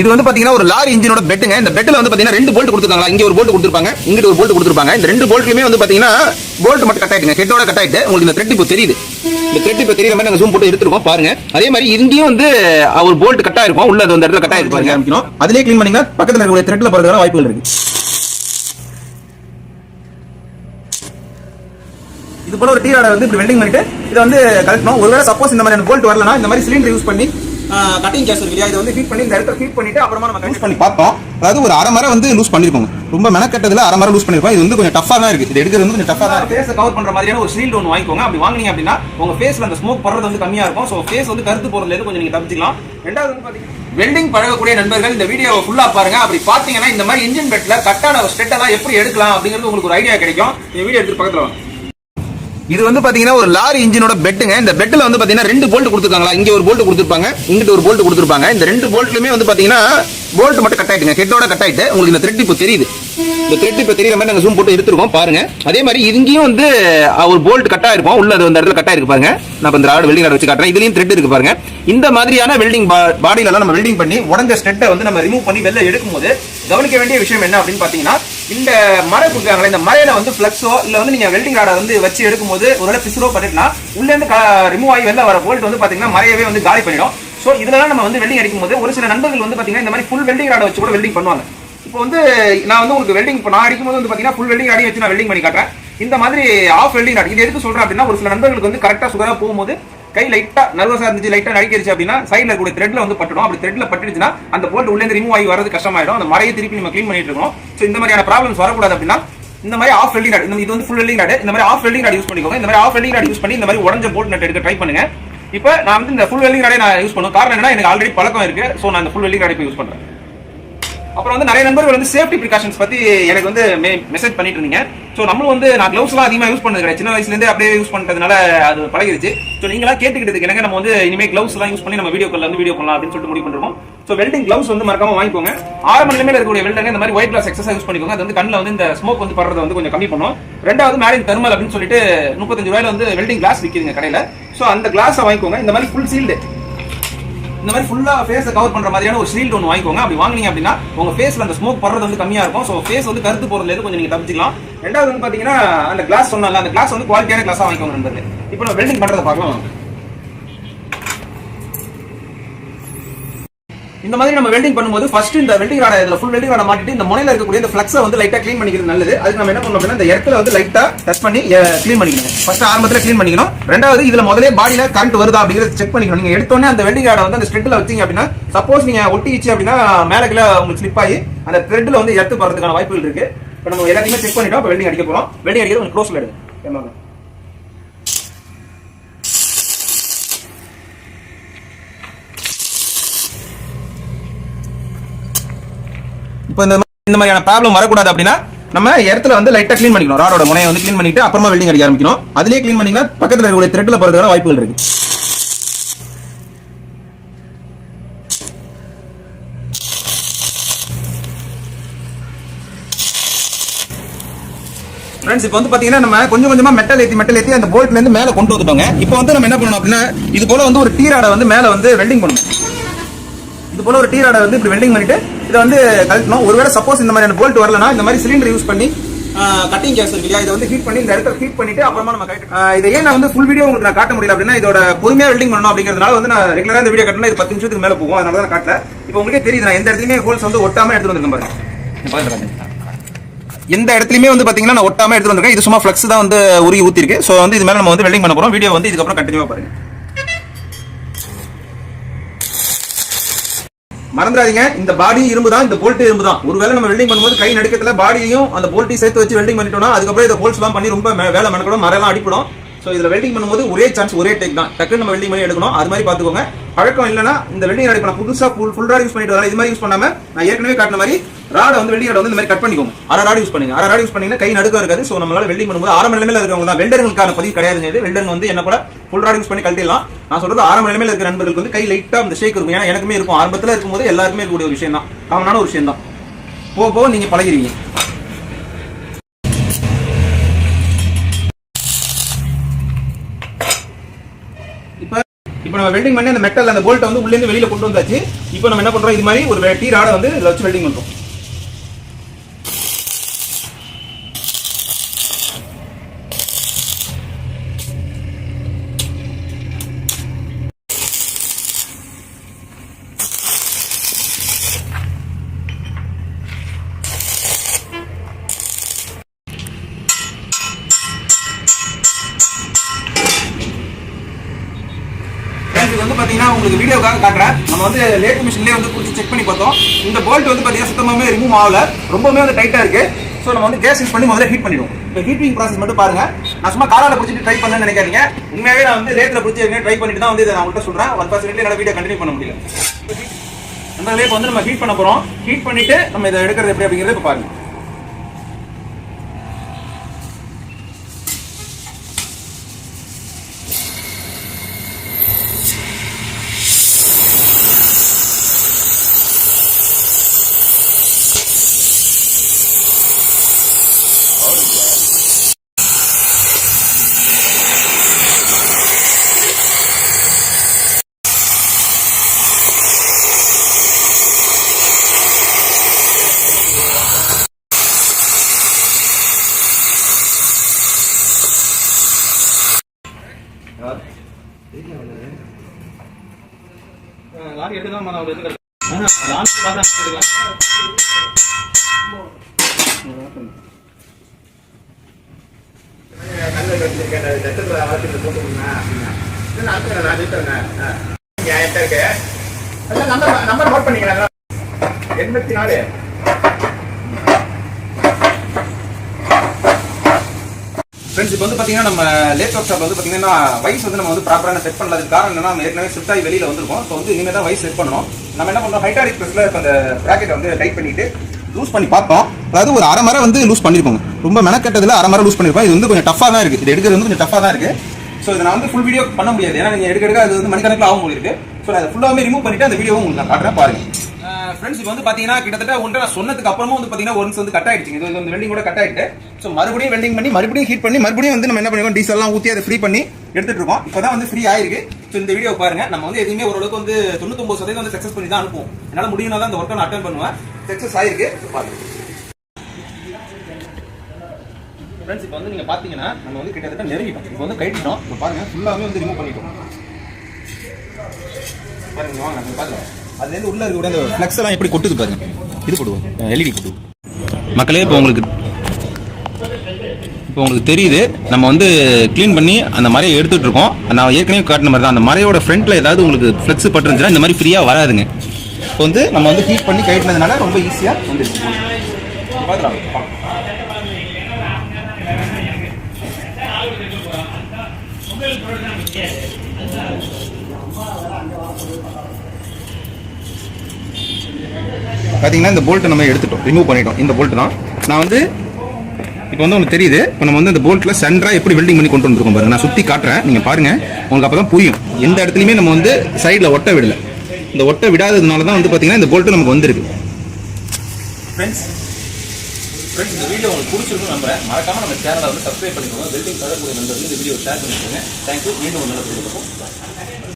இது வந்து பாத்தீங்கன்னா ஒரு லாரி இன்ஜினோட பெட்டுங்க. இந்த பெட்ல வந்து பாத்தீங்கன்னா ரெண்டு போல்ட் கொடுத்துருக்காங்க இங்க ஒரு போல்ட் கொடுத்துருப்பாங்க இங்கிட்ட ஒரு போல்ட் கொடுத்துருப்பாங்க. இந்த ரெண்டு போல்ட்லயுமே வந்து பாத்தீங்கன்னா போல்ட் மட்டும் கட் ஆயிட்டுங்க. ஹெட்டோட கட் ஆயிட்டு உங்களுக்கு இந்த த்ரெட் இப்போ தெரியுது. இந்த த்ரெட் இப்போ தெரியுற மாதிரி நாங்க ஜூம் போட்டு எடுத்துருக்கோம் பாருங்க. அதே மாதிரி இங்கேயும் வந்து ஒரு போல்ட் கட் ஆயிருக்கும். உள்ள அந்த இடத்துல கட் ஆயிருக்கு பாருங்க. ஆரம்பிக்கணும் அதுலயே க்ளீன் பண்ணீங்கன்னா பக்கத்துல இருக்கக்கூடிய த்ரெட்ல போறதுக்கான வாய்ப்புகள் இருக்கு. இது போல ஒரு டீ ஆடை வந்து இப்படி வெல்டிங் பண்ணிட்டு இதை வந்து கலக்கணும் ஒருவேளை சப்போஸ் இந்த மாதிரி போல்ட் வரலனா இந்த மாதிரி சிலிண்டர் யூஸ் பண்ணி கட்டிங் கேஸ் இருக்கு இல்லையா இதை வந்து ஹீட் பண்ணி இந்த இடத்துல ஹீட் பண்ணிட்டு அப்புறமா நம்ம யூஸ் பண்ணி பார்த்தோம். அதாவது ஒரு அரை மரம் வந்து லூஸ் பண்ணிருக்கோம் ரொம்ப மெனக்கட்டதுல அரை மரம் லூஸ் பண்ணிருக்கோம். இது வந்து கொஞ்சம் டஃபா தான் இருக்கு. இது எடுக்கிறது வந்து கொஞ்சம் டஃபா தான் ஃபேஸ் கவர் பண்ற மாதிரியான ஒரு ஷீல்ட் ஒன்று வாங்கிக்கோங்க. அப்படி வாங்குனீங்க அப்படின்னா உங்க ஃபேஸ்ல அந்த ஸ்மோக் படுறது வந்து கம்மியா இருக்கும். ஸோ ஃபேஸ் வந்து கருத்து போறதுல இருந்து கொஞ்சம் நீங்க தப்பிச்சுக்கலாம். ரெண்டாவது வந்து பாத்தீங்கன்னா வெல்டிங் பழகக்கூடிய நண்பர்கள் இந்த வீடியோவை ஃபுல்லா பாருங்க. அப்படி பாத்தீங்கன்னா இந்த மாதிரி இன்ஜின் பெட்ல கட்டான ஸ்டெட் எல்லாம் எப்படி எடுக்கலாம் அப்படிங்கிறது உங்களுக்கு ஒரு ஐடியா கிடைக்கும். இந்த வீடியோ எடுத்து பக்கத்துல வாங்க. இது வந்து பாத்தீங்கன்னா ஒரு லாரி இன்ஜினோட பெட்டுங்க. இந்த பெட்டில் வந்து பாத்தீங்கன்னா ரெண்டு போல்ட் கொடுத்துருக்காங்களா? இங்க ஒரு போல்ட் கொடுத்துருப்பாங்க இங்கிட்ட ஒரு போல்ட் கொடுத்துருப்பாங்க. இந்த ரெண்டு போல்ட்லயுமே வந்து பாத்தீங்கன்னா போல்ட் மட்டும் கட் ஆயிட்டுங்க. ஹெட்டோட கட் ஆயிட்டு உங்களுக்கு இந்த த்ரெட் இப்போ தெரியுது. இந்த த்ரெட் இப்போ தெரியுற மாதிரி நாங்கள் ஜூம் போட்டு எடுத்துருக்கோம் பாருங்க. அதே மாதிரி இங்கேயும் வந்து ஒரு போல்ட் கட் ஆயிருக்கும். உள்ள அது அந்த இடத்துல கட் ஆயிருக்கு பாருங்க. நான் இப்போ இந்த ஆடு வெல்டிங் ராடு வச்சு காட்டுறேன். இதுலயும் த்ரெட் இருக்கு பாருங்க. இந்த மாதிரியான வெல்டிங் பாடியில நம்ம வெல்டிங் பண்ணி உடஞ்ச ஸ்ட்ரெட்டை வந்து நம்ம ரிமூவ் பண்ணி வெளில எடுக்கும்போது கவனிக்க வேண்டிய விஷயம் என்ன அப்படின்னு பாத்தீங்கன்னா இந்த மரம் கொடுக்குறாங்களே இந்த மரையில வந்து பிளக்ஸோ இல்ல வந்து நீங்க வெல்டிங் ராடை வந்து வச்சு எடுக்கும்போது ஒருவேளை பிசுரோ பண்ணிட்டுனா உள்ள இருந்து ரிமூவ் ஆகி வெளில வர போல்ட் வந்து பாத்தீங்கன்னா மறையவே வந்து காலி பண்ணிடும். ஸோ இதெல்லாம் நம்ம வந்து வெல்டிங் அடிக்கும் போது ஒரு சில நண்பர்கள் வந்து பாத்தீங்கன்னா இந்த மாதிரி ஃபுல் வெல்டிங் ராடை வச்சு கூட வெல்டிங் பண்ணுவாங்க. இப்போ வந்து நான் வந்து உங்களுக்கு வெல்டிங் இப்போ நான் அடிக்கும் போது வந்து பாத்தீங்கன்னா ஃபுல் வெல்டிங் ராடி வச்சு நான் வெல்டிங் பண்ணி காட்டுறேன். இந்த மாதிரி ஆஃப் வெல்டிங் ராட் இது எதுக்கு சொல்றேன் அப்படின்னா ஒரு சில நண்பர்களுக்கு வந்து கரெக்டாக சுகராக போகும்போது கை லைட்டா நர்வஸா இருந்துச்சு லைட்டா நடிக்கிருச்சு அப்படின்னா சைடுல இருக்கக்கூடிய த்ரெட்ல வந்து பட்டுடும். அப்படி த்ரெட்ல பட்டுடுச்சுன்னா அந்த போல்ட் உள்ளே ரிமூவ் ஆகி வரது கஷ்டமாயிடும். அந்த மரையை திருப்பி நம்ம க்ளீன் பண்ணிட்டு இருக்கணும். ஸோ இந்த மாதிரியான ப்ராப்ளம்ஸ் வரக்கூடாது அப்படின்னா இந்த மாதிரி ஆஃப் வெல்டிங் நாடு இது வந்து ஃபுல் வெல்டிங் நாடு இந்த மாதிரி ஆஃப் வெல்டிங் ராட் யூஸ் பண்ணிக்கோங்க. இந்த மாதிரி ஆஃப் வெல்டிங் நாடு யூஸ் பண்ணி இந்த மாதிரி உடஞ்ச போல்ட் நட் எடுக்க ட்ரை பண்ணுங்க. இப்போ நான் வந்து இந்த ஃபுல் வெல்டிங் நாடே நான் யூஸ் பண்ணுவேன் காரணம் என்னன்னா எனக்கு ஆல்ரெடி பழக்கம் இருக்கு. ஸோ நான் இந்த ஃபுல் வெல்டிங் நாடே இப்போ யூஸ் பண்ணுறேன் அப்புறம் வந்து நிறைய நண்பர்கள் வந்து சேஃப்டி ப்ரிகாஷன்ஸ் பத்தி எனக்கு வந்து மெசேஜ் பண்ணிட்டு இருந்தீங்க. ஸோ நம்மளும் வந்து நான் க்ளவுஸ்லாம் எல்லாம் அதிகமாக யூஸ் பண்ணது கிடையாது. சின்ன வயசுலேருந்து அப்படியே யூஸ் பண்ணுறதுனால அது பழகிருச்சு. ஸோ நீங்களாம் கேட்டுக்கிட்டதுக்கு எனக்கு நம்ம வந்து இனிமேல் க்ளவுஸ்லாம் எல்லாம் யூஸ் பண்ணி நம்ம வீடியோ கால்ல வந்து வீடியோ பண்ணலாம் அப்படின்னு சொல்லிட்டு முடிவு பண்ணிருக்கோம். ஸோ வெல்டிங் க்ளவுஸ் வந்து மறக்காம வாங்கிக்கோங்க. ஆரம்ப நிலைமையில் இருக்கக்கூடிய வெல்டங்க இந்த மாதிரி ஒயிட் கிளாஸ் எக்ஸசைஸ் யூஸ் பண்ணிக்கோங்க. அது வந்து கண்ணில் வந்து இந்த ஸ்மோக் வந்து படுறத வந்து கொஞ்சம் கம்மி பண்ணும். ரெண்டாவது மேரேஜ் தெர்மல் அப்படின்னு சொல்லிட்டு முப்பத்தஞ்சு ரூபாயில வந்து வெல்டிங் கிளாஸ் விற்கிதுங்க கடையில். ஸோ அந்த கிளாஸை வாங்கிக்கோங்க. இந்த மாதிரி ஃபுல் சீல்டு இந்த மாதிரி ஃபுல்லா ஃபேஸை கவர் பண்ற மாதிரியான ஒரு ஷீல்ட் ஒன்று வாங்கிக்கோங்க. அப்படி வாங்கினீங்க அப்படின்னா உங்க ஃபேஸ்ல அந்த ஸ்மோக் படுறது வந்து கம்மியா இருக்கும். ஸோ ஃபேஸ் வந்து கருத்து போறதுலேருந்து கொஞ்சம் நீங்க தப்பிச்சிக்கலாம். ரெண்டாவது வந்து பாத்தீங்கன்னா அந்த கிளாஸ் சொன்னால அந்த கிளாஸ் வந்து குவாலிட்டியான கிளாஸா வாங்கிக்கோங்க நண்பர்களே. இப்போ நம்ம வெல்டிங் பண்றதை பார்க்கலாம். இந்த மாதிரி நம்ம வெல்டிங் பண்ணும்போது ஃபர்ஸ்ட் இந்த வெல்டிங் ராட இதுல ஃபுல் வெல்டிங் ராட மாட்டிட்டு இந்த முனையில இருக்கக்கூடிய இந்த ஃபிளக்ஸை வந்து லைட்டா க்ளீன் பண்ணிக்கிறது நல்லது. அதுக்கு நம்ம என்ன பண்ணணும் அப்படின்னா இந்த இடத்துல வந்து லைட்டா டச் பண்ணி க்ளீன் பண்ணிக்கணும். ஃபர்ஸ்ட் ஆரம்பத்துல க்ளீன் பண்ணிக்கணும். ரெண்டாவது இதுல முதலே பாடியில கரண்ட் வருதா அப்படிங்கறத செக் பண்ணிக்கணும். நீங்க எடுத்தோடனே அந்த வெல்டிங் ராட வந்து அந்த ஸ்ட்ரெட்ல வச்சீங்க அப்படின்னா சப்போஸ் நீங்க ஒட்டிச்சு அப்படின்னா மேல கீழ உங்களுக்கு ஸ்லிப் ஆகி அந்த த்ரெட்ல வந்து எடுத்து போறதுக்கான வாய்ப்புகள் இருக்கு. இப்போ நம்ம எல்லாத்தையுமே செக் பண்ணிட்டோம். இப்போ வெல்டிங் அடிக்க போறோம். வெல்டிங் அடிக்கிறது கொஞ்சம் க்ளோஸ்ல எடுங்க இப்போ இந்த மாதிரி- இந்த மாதிரியான ப்ராப்ளம் வரக்கூடாது அப்படின்னா நம்ம இடத்துல வந்து லைட்டாக க்ளீன் பண்ணிக்கணும். ராடோட முனையை வந்து க்ளீன் பண்ணிட்டு அப்புறமா வெல்டிங் அடிக்க ஆரம்பிக்கணும். அதுலேயே க்ளீன் பண்ணிங்கன்னா பக்கத்துல இருக்கக்கூடிய த்ரெட்டில் போகிறதுக்கான வாய்ப்புகள் இருக்குது ஃப்ரெண்ட்ஸ் இப்போ வந்து பார்த்தீங்கன்னா நம்ம கொஞ்சம் கொஞ்சமாக மெட்டல் ஏற்றி மெட்டல் ஏற்றி அந்த போல்ட்ல இருந்து கொண்டு வந்துட்டோங்க. இப்போ வந்து நம்ம என்ன பண்ணணும் அப்படின்னா இது போல வந்து ஒரு டீராடை வந்து மேலே வந்து வெல்டிங் பண்ணணும். இது போல ஒரு டீ ராடை வந்து இப்படி வெல்டிங் பண்ணிட்டு இதை வந்து கழட்டணும் ஒருவேளை சப்போஸ் இந்த மாதிரியான போல்ட் வரலனா இந்த மாதிரி சிலிண்டர் யூஸ் பண்ணி கட்டிங் கேஸ் இருக்கு இல்லையா? இதை வந்து ஹீட் பண்ணி இந்த இடத்துல ஹீட் பண்ணிட்டு அப்புறமா நம்ம கரெக்ட் இதை ஏன் நான் வந்து ஃபுல் வீடியோ உங்களுக்கு நான் காட்ட முடியல அப்படின்னா இதோட பொறுமையா வெல்டிங் பண்ணணும் அப்படிங்கிறதுனால வந்து நான் ரெகுலரா இந்த வீடியோ கட்டினா இது பத்து நிமிஷத்துக்கு மேல போகும். அதனால தான் காட்டல. இப்போ உங்களுக்கே தெரியுது நான் எந்த இடத்துலயுமே ஹோல்ஸ் வந்து ஒட்டாம எடுத்து வந்திருக்கேன் பாருங்க. எந்த இடத்துலயுமே வந்து பாத்தீங்கன்னா நான் ஒட்டாம எடுத்து வந்திருக்கேன். இது சும்மா ஃபிளக்ஸ் தான் வந்து உருகி ஊத்திருக்கு ஸோ வந்து இது மேல நம்ம வந்து வெல்டிங் பண்ண போறோம். வீடியோ வந்து இதுக்கப்புறம் கண்டினியூவா பாருங்க. மறந்துடாதீங்க. இந்த பாடியும் இரும்பு தான் இந்த போல்ட்டு இரும்பு தான் ஒருவேளை நம்ம வெல்டிங் பண்ணும்போது கை நடுக்கத்துல பாடியையும் அந்த போல்ட்டையும் சேர்த்து வச்சு வெல்டிங் பண்ணிட்டோம்னா அதுக்கப்புறம் இதை ஹோல்ஸ் எல்லாம் பண்ணி ரொம்ப வேலை மெனக்கூடும் மரம் அடிப்படும். ஸோ இதில் வெல்டிங் பண்ணும்போது ஒரே சான்ஸ் ஒரே டேக் தான். டக்குன்னு நம்ம வெல்டிங் பண்ணி எடுக்கணும். அது மாதிரி பார்த்துக்கோங்க. பழக்கம் இல்லைன்னா இந்த வெல்டிங் ராட் புதுசாக ஃபுல் ஃபுல் யூஸ் பண்ணிட்டு வரேன் இது மாதிரி யூஸ் பண்ணாமல் நான் ஏற்கனவே காட்டின மாதிரி ராடை வந்து வெல்டிங் ராடை வந்து இந்த மாதிரி கட் பண்ணிக்கோங்க. அரை ராட் யூஸ் பண்ணுங்க. அரை ராட் யூஸ் பண்ணீங்கன்னா கை நடுக்க இருக்காது. ஸோ நம்மளால வெல்டிங் பண்ணும்போது ஆரம்ப நிலைமையில இருக்கிறவங்க தான். வெல்டர்களுக்கான பதிவு கிடையாதுங்க வெல்டர் வந்து என்ன கூட ஃபுல் ராட் யூஸ் பண்ணி கழட்டிடலாம். நான் சொல்றது ஆரம்ப நிலைமையில இருக்கிற நண்பர்களுக்கு வந்து கை லைட்டாக அந்த ஷேக் இருக்கும். ஏன்னா எனக்குமே இருக்கும். ஆரம்பத்தில் இருக்கும்போது எல்லாருமே இருக்கக்கூடிய ஒரு விஷயம் தான் காமனான ஒரு விஷயம் தான் போக போக நீங்கள் பழகிறீங்க. இப்போ நம்ம வெல்டிங் பண்ணி அந்த மெட்டல் அந்த போல்ட்டை வந்து உள்ளேருந்து வெளியில் கொண்டு வந்தாச்சு. இப்போ நம்ம என்ன பண்ணுறோம் இது மாதிரி ஒரு டீ ராடை வந்து இதில் வச்சு வெல்டிங் பண்ணுறோம் இது வந்து பார்த்தீங்கன்னா உங்களுக்கு வீடியோக்காக காட்டுறேன். நம்ம வந்து லேட் மிஷின்லேயே வந்து பிடிச்சி செக் பண்ணி பார்த்தோம். இந்த போல்ட் வந்து பார்த்தீங்கன்னா சுத்தமாகவே ரிமூவ் ஆகல. ரொம்பவே வந்து டைட்டாக இருக்குது ஸோ நம்ம வந்து கேஸ் யூஸ் பண்ணி முதல்ல ஹீட் பண்ணிடுவோம். இப்போ ஹீட்டிங் ப்ராசஸ் மட்டும் பாருங்க. நான் சும்மா காலால் பிடிச்சிட்டு ட்ரை பண்ணேன்னு நினைக்காதீங்க. உண்மையாகவே நான் வந்து லேட்ல பிடிச்சி ட்ரை பண்ணிட்டு தான் வந்து இதை நான் உங்கள்கிட்ட சொல்கிறேன் ஒன் பர்சன்ட் என்னால் வீடியோ கண்டினியூ பண்ண முடியல. அந்த இப்போ வந்து நம்ம ஹீட் பண்ண போகிறோம் ஹீட் பண்ணிட்டு நம்ம இதை எடுக்கிறது எப்படி அப்படிங்கிறத இப்போ பாருங்கள் லாரி நான் நம்பர் நோட் பண்ணிக்கிறேன் எண்பத்தி நாலு ஃப்ரெண்ட்ஸ் இப்போ வந்து பார்த்தீங்கன்னா நம்ம லேட் ஒர்க் ஷாப் வந்து பார்த்தீங்கன்னா வைஸ் வந்து நம்ம வந்து ப்ராப்பரான செட் பண்ணல காரணம் என்னன்னா நம்ம ஏற்கனவே ஷிஃப்ட் ஆகி வெளியில வந்திருக்கோம். இப்போ வந்து இனிமேல் தான் வைஸ் செட் பண்ணணும். நம்ம என்ன பண்ணோம் ஹைட்டாரிக் ப்ரெஸ்ல இப்போ அந்த ப்ராக்கெட் வந்து டைட் பண்ணிட்டு லூஸ் பண்ணி பார்த்தோம். அதாவது ஒரு அரை மரம் வந்து லூஸ் பண்ணியிருப்போம் ரொம்ப மெனக்கட்டதில் அரை மரம் லூஸ் பண்ணிருப்போம் இது வந்து கொஞ்சம் டஃபாக தான் இருக்குது இது எடுக்கிறது வந்து கொஞ்சம் டஃபாக தான் இருக்குது ஸோ இதை நான் வந்து ஃபுல் வீடியோ பண்ண முடியாது. ஏன்னா நீங்கள் எடுக்க எடுக்க அது வந்து மணிக்கணக்கில் ஆகும் போயிருக்கு ஸோ நான் அதை ஃபுல்லாகவே ரிமூவ் பண்ணிட்டு அந்த வீடியோவும் உங்களுக்கு நான் காட்டுறேன் பாருங்கள் ஃப்ரெண்ட்ஸ் இப்போ வந்து பார்த்தீங்கன்னா கிட்டத்தட்ட ஒன்று நான் சொன்னதுக்கு அப்புறமும் வந்து பார்த்தீங்கன்னா ஒன்ஸ் வந்து கட் ஆயிடுச்சு. இது வந்து வெல்டிங் கூட கட் ஆயிட்டு. ஸோ மறுபடியும் வெல்டிங் பண்ணி மறுபடியும் ஹீட் பண்ணி மறுபடியும் வந்து நம்ம என்ன பண்ணுவோம் டீசல்லாம் ஊற்றி அதை ஃப்ரீ பண்ணி எடுத்துட்டு இருக்கோம். இப்போ தான் வந்து ஃப்ரீ ஆயிருக்கு. ஸோ இந்த வீடியோ பாருங்க. நம்ம வந்து எதுவுமே ஓரளவுக்கு வந்து தொண்ணூத்தொம்பது சதவீதம் வந்து சக்ஸஸ் பண்ணி தான் அனுப்புவோம். என்னால் முடியும்னா தான் அந்த ஒர்க்கை நான் அட்டன் பண்ணுவேன். சக்ஸஸ் ஆயிருக்கு. பாருங்க ஃப்ரெண்ட்ஸ் இப்போ வந்து நீங்கள் பார்த்தீங்கன்னா நம்ம வந்து கிட்டத்தட்ட நெருங்கிட்டோம். இப்போ வந்து கைட்டிட்டோம் இப்போ பாருங்கள் ஃபுல்லாகவே வந்து ரிமூவ் பண்ணிட்டோம். பாருங்க வாங்க அங்க பாருங்க அதுலேருந்து உள்ள இருக்க அந்த ஃப்ளக்ஸ் எல்லாம் எப்படி கொட்டுது பாருங்க. இது போடுவோம். எல்இடி போடுவோம் மக்களே இப்போ உங்களுக்கு இப்போ உங்களுக்கு தெரியுது. நம்ம வந்து க்ளீன் பண்ணி அந்த மரையை எடுத்துகிட்டு இருக்கோம். நான் ஏற்கனவே காட்டின மாதிரி தான் அந்த மரையோட ஃப்ரண்ட்டில் ஏதாவது உங்களுக்கு ஃப்ளெக்ஸ் பட்டுருந்துச்சுன்னா இந்த மாதிரி ஃப்ரீயாக வராதுங்க. இப்போ வந்து நம்ம வந்து ஹீட் பண்ணி கட்டினதுனால ரொம்ப ஈஸியாக வந்து பார்த்துலாம் பார்த்தீங்கன்னா இந்த போல்ட்டை நம்ம எடுத்துட்டோம். ரிமூவ் பண்ணிட்டோம். இந்த போல்ட் தான். நான் வந்து இப்போ வந்து உங்களுக்கு தெரியுது. இப்போ நம்ம வந்து இந்த போல்ட்டில் சென்டராக எப்படி வெல்டிங் பண்ணி கொண்டு வந்துருக்கோம் பாருங்க. நான் சுற்றி காட்டுறேன். நீங்கள் பாருங்கள் உங்களுக்கு அப்போ தான் புரியும். எந்த இடத்துலையுமே நம்ம வந்து சைடில் ஒட்ட விடலை. இந்த ஒட்ட விடாததுனால தான் வந்து பார்த்தீங்கன்னா இந்த போல்ட்டு நமக்கு வந்திருக்கு. ஃப்ரெண்ட்ஸ் ஃப்ரெண்ட்ஸ் இந்த வீடியோ உங்களுக்கு பிடிச்சிருக்கும் நம்புறேன். மறக்காம நம்ம சேனலை வந்து சப்ஸ்கிரைப் பண்ணிக்கோங்க. வெல்டிங் தரக்கூடிய நண்பர்கள் இந்த வீடியோ ஷேர் பண்ணிக்கோங்க. தேங்க்யூ மீண்டும் ஒரு நல்ல வீடியோ